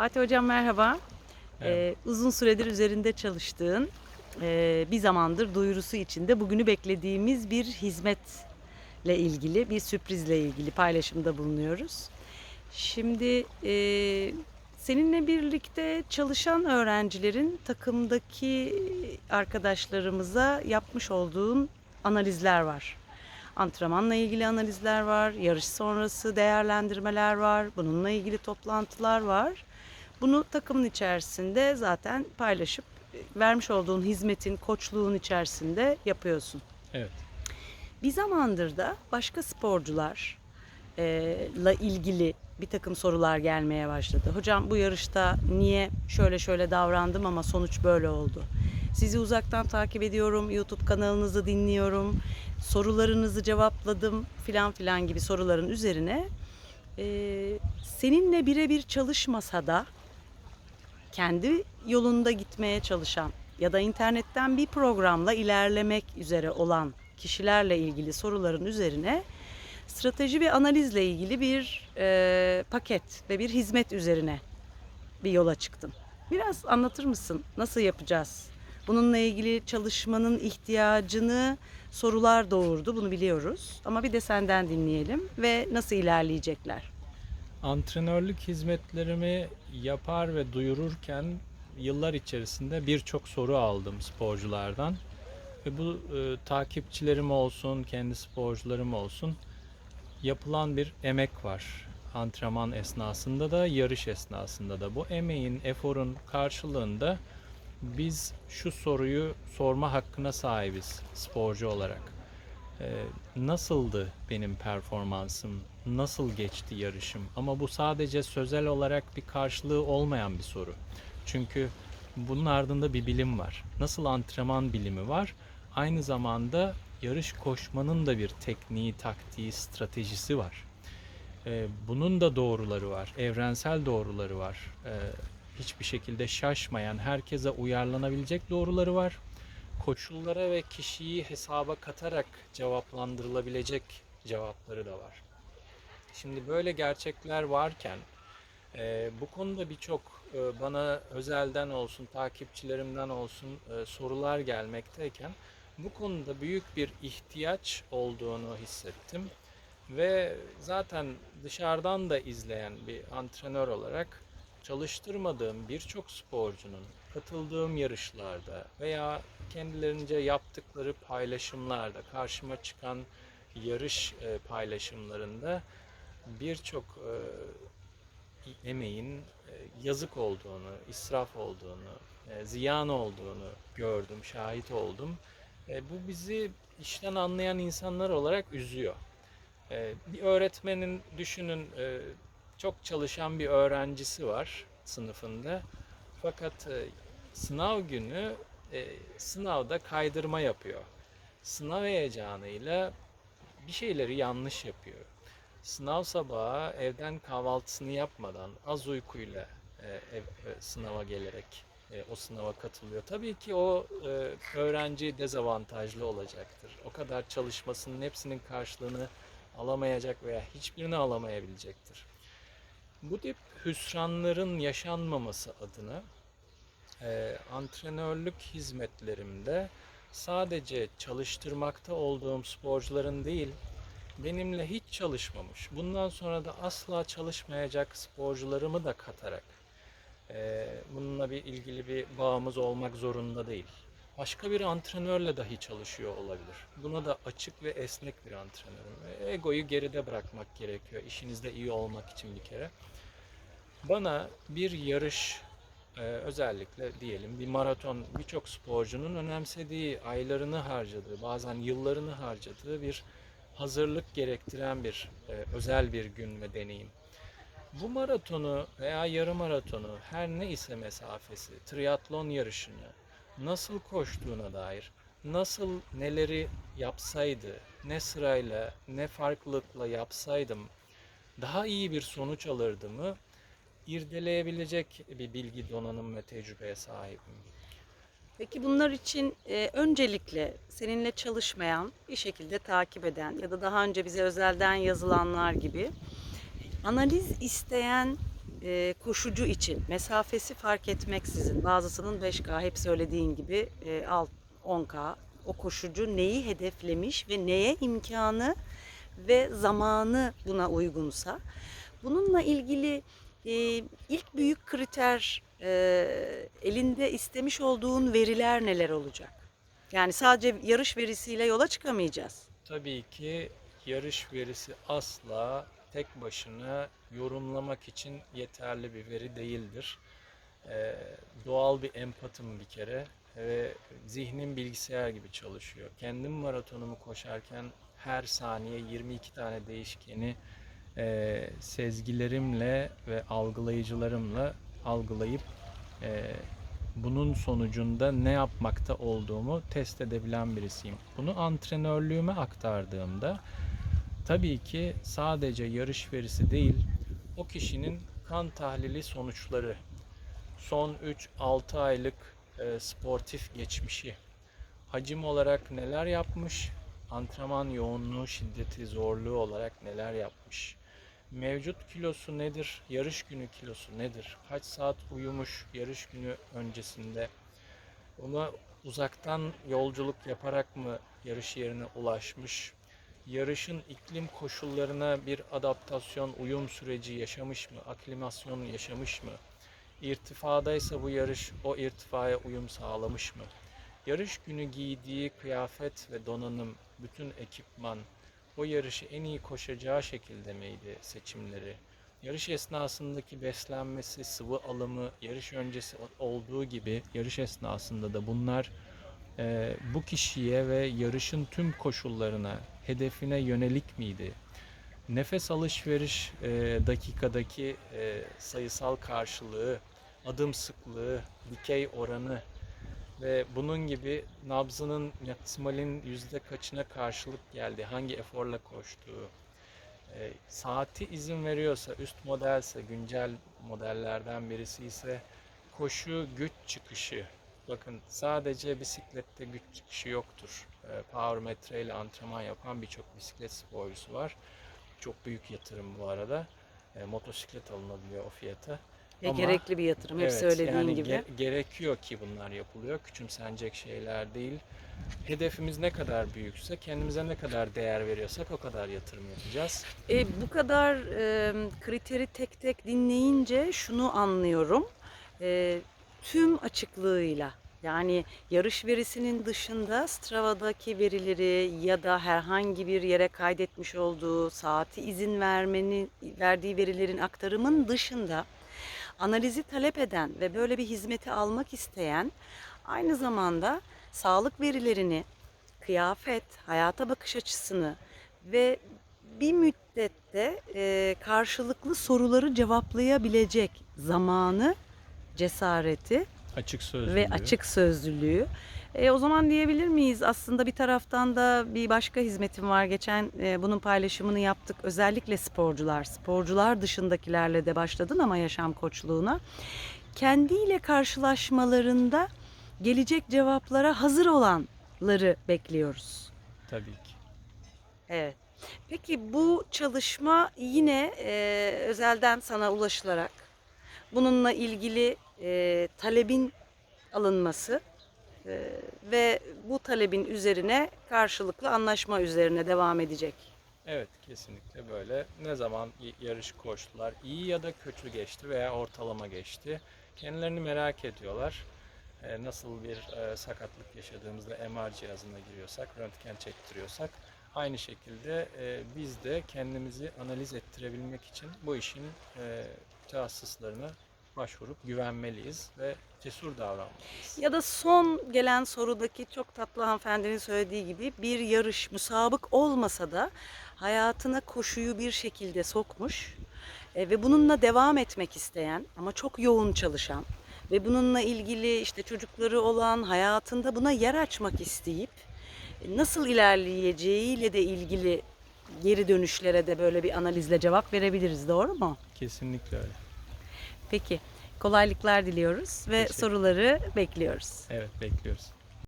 Fatih Hocam merhaba. Merhaba. Ee, uzun süredir üzerinde çalıştığın, e, bir zamandır duyurusu içinde bugünü beklediğimiz bir hizmetle ilgili, bir sürprizle ilgili paylaşımda bulunuyoruz. Şimdi e, seninle birlikte çalışan öğrencilerin takımdaki arkadaşlarımıza yapmış olduğun analizler var. Antrenmanla ilgili analizler var, yarış sonrası değerlendirmeler var, bununla ilgili toplantılar var. Bunu takımın içerisinde zaten paylaşıp e, vermiş olduğun hizmetin, koçluğun içerisinde yapıyorsun. Evet. Bir zamandır da başka sporcularla ilgili bir takım sorular gelmeye başladı. Hocam bu yarışta niye şöyle şöyle davrandım ama sonuç böyle oldu. Sizi uzaktan takip ediyorum, YouTube kanalınızı dinliyorum, sorularınızı cevapladım filan filan gibi soruların üzerine e, seninle birebir çalışmasa da kendi yolunda gitmeye çalışan ya da internetten bir programla ilerlemek üzere olan kişilerle ilgili soruların üzerine strateji ve analizle ilgili bir e, paket ve bir hizmet üzerine bir yola çıktım. Biraz anlatır mısın? Nasıl yapacağız? Bununla ilgili çalışmanın ihtiyacını sorular doğurdu. Bunu biliyoruz. Ama bir de senden dinleyelim ve nasıl ilerleyecekler? Antrenörlük hizmetlerimi yapar ve duyururken yıllar içerisinde birçok soru aldım sporculardan. Ve bu e, takipçilerim olsun, kendi sporcularım olsun yapılan bir emek var. Antrenman esnasında da, yarış esnasında da. Bu emeğin, eforun karşılığında biz şu soruyu sorma hakkına sahibiz sporcu olarak. Ee, nasıldı benim performansım? Nasıl geçti yarışım? Ama bu sadece sözel olarak bir karşılığı olmayan bir soru. Çünkü bunun ardında bir bilim var. Nasıl antrenman bilimi var? Aynı zamanda yarış koşmanın da bir tekniği, taktiği, stratejisi var. Ee, bunun da doğruları var. Evrensel doğruları var. Ee, hiçbir şekilde şaşmayan, herkese uyarlanabilecek doğruları var koşullara ve kişiyi hesaba katarak cevaplandırılabilecek cevapları da var. Şimdi böyle gerçekler varken e, bu konuda birçok e, bana özelden olsun, takipçilerimden olsun e, sorular gelmekteyken bu konuda büyük bir ihtiyaç olduğunu hissettim. Ve zaten dışarıdan da izleyen bir antrenör olarak çalıştırmadığım birçok sporcunun katıldığım yarışlarda veya kendilerince yaptıkları paylaşımlarda karşıma çıkan yarış e, paylaşımlarında birçok e, emeğin e, yazık olduğunu, israf olduğunu, ziyan olduğunu gördüm, şahit oldum. Bu bizi işten anlayan insanlar olarak üzüyor. Bir öğretmenin düşünün çok çalışan bir öğrencisi var sınıfında. Fakat e, sınav günü e, sınavda kaydırma yapıyor. Sınav heyecanıyla bir şeyleri yanlış yapıyor. Sınav sabahı evden kahvaltısını yapmadan az uykuyla e, ev, sınava gelerek o sınava katılıyor. Tabii ki o öğrenci dezavantajlı olacaktır. O kadar çalışmasının hepsinin karşılığını alamayacak veya hiçbirini alamayabilecektir. Bu tip hüsranların yaşanmaması adına e, antrenörlük hizmetlerimde sadece çalıştırmakta olduğum sporcuların değil, benimle hiç çalışmamış, bundan sonra da asla çalışmayacak sporcularımı da katarak e, bununla bir ilgili bir bağımız olmak zorunda değil. Başka bir antrenörle dahi çalışıyor olabilir. Buna da açık ve esnek bir antrenörüm. Egoyu geride bırakmak gerekiyor işinizde iyi olmak için bir kere. Bana bir yarış ee, özellikle diyelim bir maraton birçok sporcunun önemsediği, aylarını harcadığı, bazen yıllarını harcadığı bir hazırlık gerektiren bir e, özel bir gün ve deneyim. Bu maratonu veya yarım maratonu her ne ise mesafesi, triatlon yarışını nasıl koştuğuna dair, nasıl neleri yapsaydı, ne sırayla, ne farklılıkla yapsaydım daha iyi bir sonuç alırdımı irdeleyebilecek bir bilgi donanım ve tecrübeye sahibim. Peki bunlar için e, öncelikle seninle çalışmayan, bir şekilde takip eden ya da daha önce bize özelden yazılanlar gibi analiz isteyen e, koşucu için mesafesi fark etmeksizin bazısının 5K hep söylediğin gibi e, alt 10K o koşucu neyi hedeflemiş ve neye imkanı ve zamanı buna uygunsa bununla ilgili e, ilk büyük kriter e, elinde istemiş olduğun veriler neler olacak? Yani sadece yarış verisiyle yola çıkamayacağız. Tabii ki yarış verisi asla tek başına yorumlamak için yeterli bir veri değildir. Ee, doğal bir empatım bir kere ve zihnim bilgisayar gibi çalışıyor. Kendim maratonumu koşarken her saniye 22 tane değişkeni e, sezgilerimle ve algılayıcılarımla algılayıp e, bunun sonucunda ne yapmakta olduğumu test edebilen birisiyim. Bunu antrenörlüğüme aktardığımda tabii ki sadece yarış verisi değil, o kişinin kan tahlili sonuçları, son 3-6 aylık e, sportif geçmişi, hacim olarak neler yapmış, antrenman yoğunluğu, şiddeti, zorluğu olarak neler yapmış, mevcut kilosu nedir, yarış günü kilosu nedir, kaç saat uyumuş yarış günü öncesinde, ona uzaktan yolculuk yaparak mı yarış yerine ulaşmış, yarışın iklim koşullarına bir adaptasyon, uyum süreci yaşamış mı, aklimasyon yaşamış mı, irtifadaysa bu yarış o irtifaya uyum sağlamış mı, yarış günü giydiği kıyafet ve donanım, bütün ekipman, o yarışı en iyi koşacağı şekilde miydi seçimleri? Yarış esnasındaki beslenmesi, sıvı alımı, yarış öncesi olduğu gibi yarış esnasında da bunlar e, bu kişiye ve yarışın tüm koşullarına, hedefine yönelik miydi? Nefes alışveriş e, dakikadaki e, sayısal karşılığı, adım sıklığı, dikey oranı ve bunun gibi nabzının maksimalin yüzde kaçına karşılık geldi, hangi eforla koştuğu, e, saati izin veriyorsa, üst modelse, güncel modellerden birisi ise koşu güç çıkışı. Bakın sadece bisiklette güç çıkışı yoktur. E, power metre ile antrenman yapan birçok bisiklet sporcusu var. Çok büyük yatırım bu arada. E, motosiklet alınabiliyor o fiyata. Ve Ama- gerekli bir yatırım hep Evet, söylediğin yani gibi. ge- gerekiyor ki bunlar yapılıyor. Küçümsenecek şeyler değil. Hedefimiz ne kadar büyükse, kendimize ne kadar değer veriyorsak o kadar yatırım yapacağız. E, bu kadar e, kriteri tek tek dinleyince şunu anlıyorum. E, tüm açıklığıyla yani yarış verisinin dışında Strava'daki verileri ya da herhangi bir yere kaydetmiş olduğu saati izin vermenin verdiği verilerin aktarımın dışında analizi talep eden ve böyle bir hizmeti almak isteyen aynı zamanda sağlık verilerini, kıyafet, hayata bakış açısını ve bir müddette e, karşılıklı soruları cevaplayabilecek zamanı, cesareti Açık sözlülüğü. ve açık sözlülüğü. E, o zaman diyebilir miyiz aslında bir taraftan da bir başka hizmetim var. Geçen e, bunun paylaşımını yaptık. Özellikle sporcular, sporcular dışındakilerle de başladın ama yaşam koçluğuna. Kendiyle karşılaşmalarında gelecek cevaplara hazır olanları bekliyoruz. Tabii ki. Evet. Peki bu çalışma yine e, özelden sana ulaşılarak bununla ilgili e, talebin alınması e, ve bu talebin üzerine karşılıklı anlaşma üzerine devam edecek. Evet, kesinlikle böyle. Ne zaman yarış koştular, iyi ya da kötü geçti veya ortalama geçti. Kendilerini merak ediyorlar. Ee, nasıl bir e, sakatlık yaşadığımızda MR cihazına giriyorsak, röntgen çektiriyorsak aynı şekilde e, biz de kendimizi analiz ettirebilmek için bu işin e, mütehassıslarına başvurup güvenmeliyiz ve cesur davranmalıyız. Ya da son gelen sorudaki çok tatlı hanımefendinin söylediği gibi bir yarış müsabık olmasa da hayatına koşuyu bir şekilde sokmuş e, ve bununla devam etmek isteyen ama çok yoğun çalışan ve bununla ilgili işte çocukları olan hayatında buna yer açmak isteyip e, nasıl ilerleyeceğiyle de ilgili geri dönüşlere de böyle bir analizle cevap verebiliriz. Doğru mu? Kesinlikle öyle. Peki. Kolaylıklar diliyoruz ve soruları bekliyoruz. Evet, bekliyoruz.